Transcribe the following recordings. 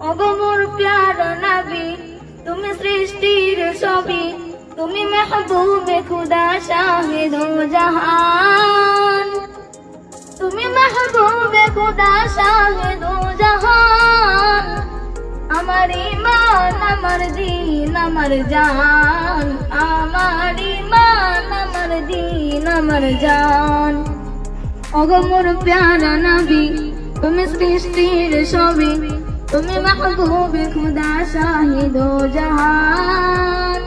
অগমর প্যার নবী, তুমি সৃষ্টির ছবি, তুমি মেহবুবে খুদা শাহিদ জাহান তুমি মেহবুবে খুদা শাহিদ জাহান আমার ইমান আমার দিন, আমার জান। আমার ইমান আমার দিন, আমার জান। অগমর প্যারা নবী, তুমি সৃষ্টির ছবি তুমি মাহবুবে খুদা শাহিদ জাহান।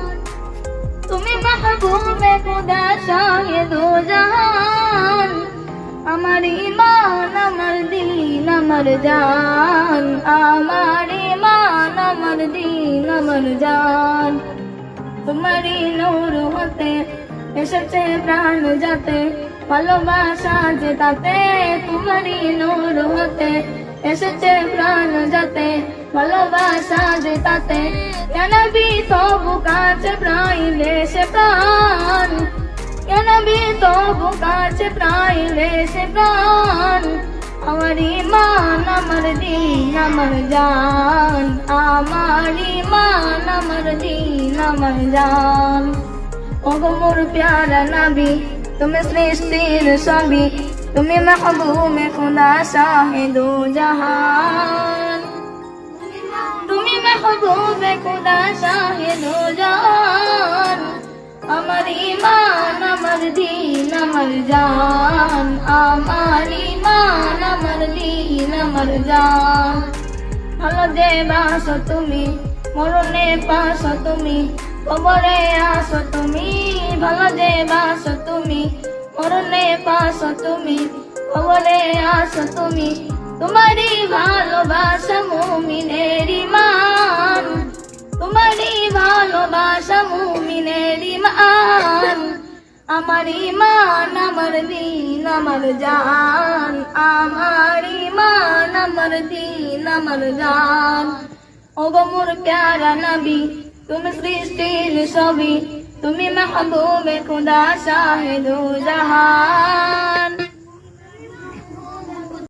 তুমি মাহবুবে খুদা শাহিদ জাহান। আমার ইমান আমার দিন, আমার জান। আমার ইমান আমার দিন, আমার জান। তোমারই নূর হতে এসেছে প্রাণ যাতে, ভালোবাসা যে তাতে তোমারই নূর হতে এসেছে প্রাণ যাতে, ভালোবাসা যে তাতে কেনবি তবু কাছে প্রাইলে সে প্রাণ? কেনবি তবু কাছে প্রাইলে সে প্রাণ? আমার ইমান, আমার দিন, আমার জান। আমার ইমান, আমার দিন, আমার জান। ওগো মোর প্যারা নবী, তুমি সৃষ্টির ছবি তুমি মাহবুবে খুদা শাহিদু জাহান। তুমি মাহবুবে খুদা শাহিদু জাহান। আমার ইমান আমার দিন, আমার জান। আমার ইমান আমার দিন, আমার জান। ভালো যে তুমি, মরণে পাশো তুমি, কবরে আসো তুমি। ভালো যে বাসো তুমি, মরণে পাশো তুমি কবরে আসো তুমি? তোমারই ভালোবাসা মুমিনের ইমান। তোমারই ভালোবাসা মুমিনের ইমান। আমার ইমান, আমার দিন, আমার জান। আমার ইমান, আমার দিন, আমার জান। ওগো মোর প্যারা নবী, তুমি সৃষ্টির ছবি। তুমি মাহবুবে খুদা শাহিদু জাহান।